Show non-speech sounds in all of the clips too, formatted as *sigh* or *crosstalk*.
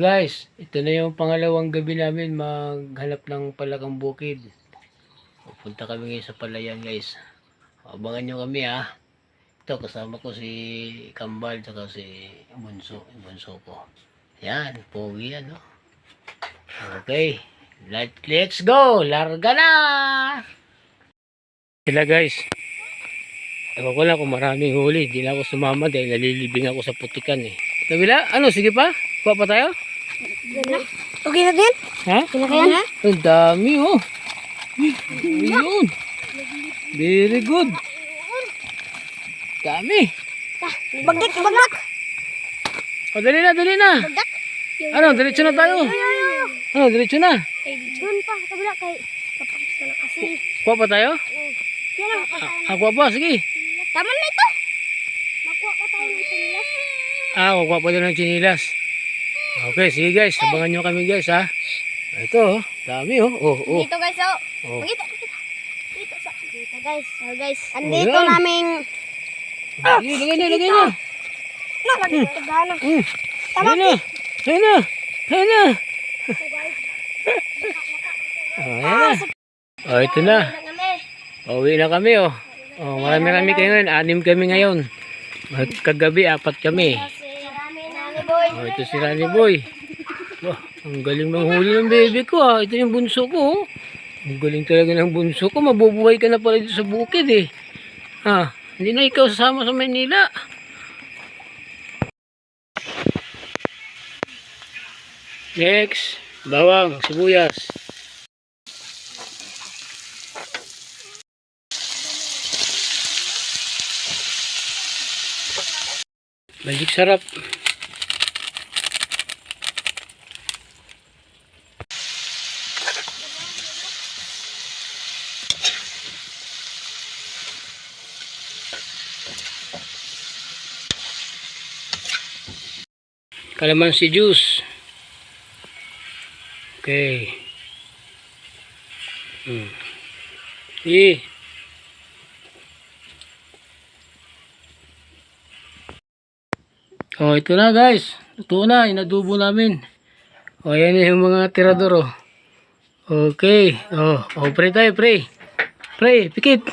So guys, ito na yung pangalawang gabi namin maghanap ng palakang bukid. Pupunta kami ngayon sa palayan guys. Abangan nyo kami ha. Ito kasama ko si Kambal at si Bunso, Bunso ko. Yan, pogi yan no. Okay, let, let's go! Larga na! Sila guys. Ewan ko lang kung maraming huli. Di na ako sumama dahil nalilibing ako sa putikan eh. Kabila, ano, sige pa? Kuha pa tayo? Okay na din? Ha? Kinakayan? Ang dami oh. Ayun. Very good. Dami. Bagdak, bagdak! O, dali na, dali na. Bagdak! Ano, diretso na tayo. Ano, diretso na. Doon pa, kabila kay kapagis na lang kasi. Kuha pa tayo? Yan ang Ah, ah, kuha pa, sige. Tama na ito! Makuha pa tayo ng sinilas. Ah, kuha pa din ng chinilas. Okay, sige guys. Abangan nyo kami guys ha. Ito oh. Dami oh. Oh, oh. Dito guys, oh. oh. Dito, dito. Dito, sa, dito guys. Oh guys, andito yan. naming... Sige, lagay na, lagay na. Na, lagi ito gana. Mm. Ayun na. Ayun na. Ayun na. *laughs* Oh, ayan na. Oh, ito na. Pauwi na kami oh. Oh, marami kami kayo ngayon. Anim kami ngayon. Kagabi, apat kami. Marami na ni boy. Oh, ito si Rani Boy. Wah, ang galing manghuli ng baby ko ah. Ito yung bunso ko. oh. Ang galing talaga ng bunso ko. Mabubuhay ka na pala dito sa bukid eh. Ha, hindi na ikaw sasama sa Manila. Next, bawang, sibuyas. Balik sarap. Kalamansi juice. Okay. Hmm. Eh. Oh, ito na guys. Ito na, inadubo namin. Oh, yan yung mga tirador oh. Okay. Oh, oh pray tayo, pray. Pray, pikit.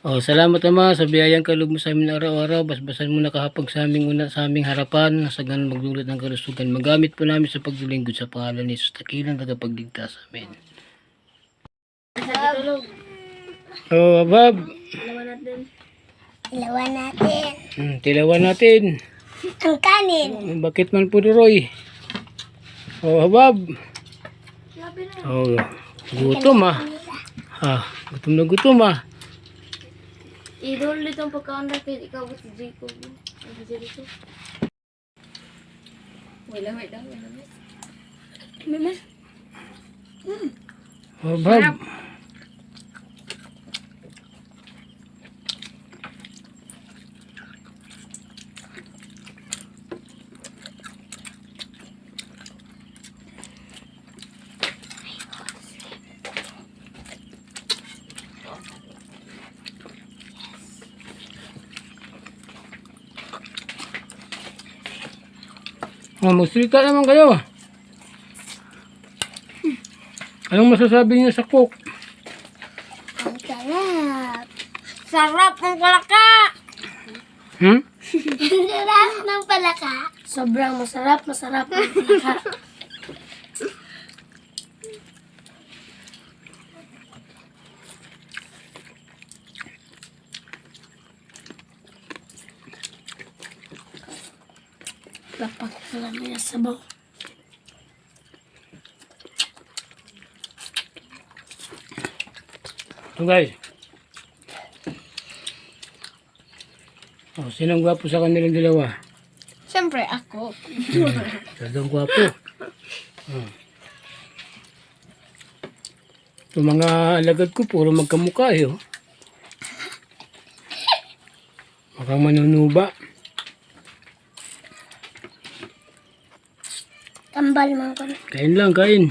Oh, salamat naman sa biyayang kaloob mo sa amin araw-araw. Basbasan mo nakahapag sa aming una sa aming harapan. Sa ganun magdulot ng kalusugan. Magamit po namin sa paglilingkod sa pangalan ni Jesus. Takilang tagapagligtas. Amen. Oh, Abab. Ilawan natin. Hmm, tilawan natin. Ang kanin. Bakit man po Roy? Oh, Abab. Oh, gutom ah. Ha, gutom na gutom ah. Idol dito ang pagkaanda kay ikaw si Jacob. Ang Jericho. Wala, wala, wala. Mama. Oh, Abab. Oh, magsalita naman kayo. Anong masasabi niyo sa cook? Ang sarap. Sarap ng palaka. Hmm? *laughs* sarap ng palaka. Sobrang masarap, masarap ng palaka. *laughs* Dapat alam niya sabaw. So guys. Oh, sinong gwapo sa kanilang dalawa? Siyempre, ako. Talagang gwapo. Oh. Yung mga alagad ko, puro magkamukha eh. Oh. Mukhang manunuba. Tambal man ko. Kain lang, kain.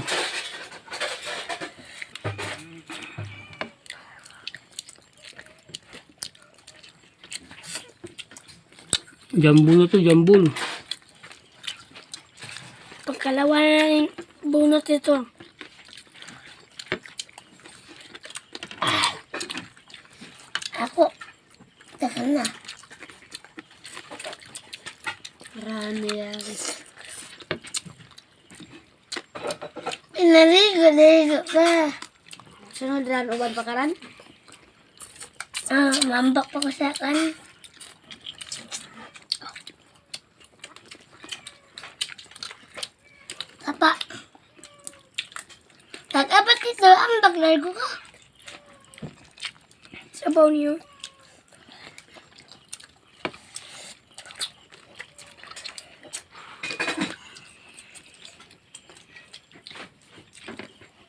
Jambul na to, jambul. Pagkalawa na yung bunot ito. Ako. Taka na. Marami yan. Pinaligo-ligo ka. Sunod ran uban pa karan? Ah, mambak pa ko sa kan. Papa. Tag-apat ito, ang baglargo ka. Sabaw niyo.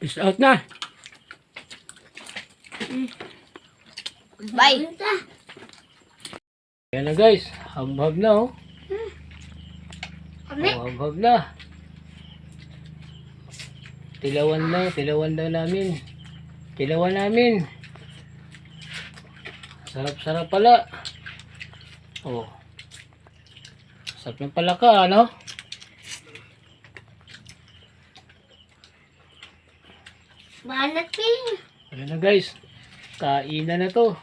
Peace out na. Bye! Yan na guys. Hambab na oh. Kami? Oh, hambab na. Tilawan na. Tilawan daw namin. Tilawan namin. Sarap-sarap pala. Oh. Sarap ng pala ka, ano? Banat king. Ayan na guys. Kainan na to.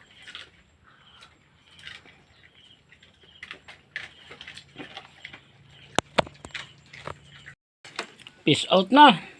Peace out na.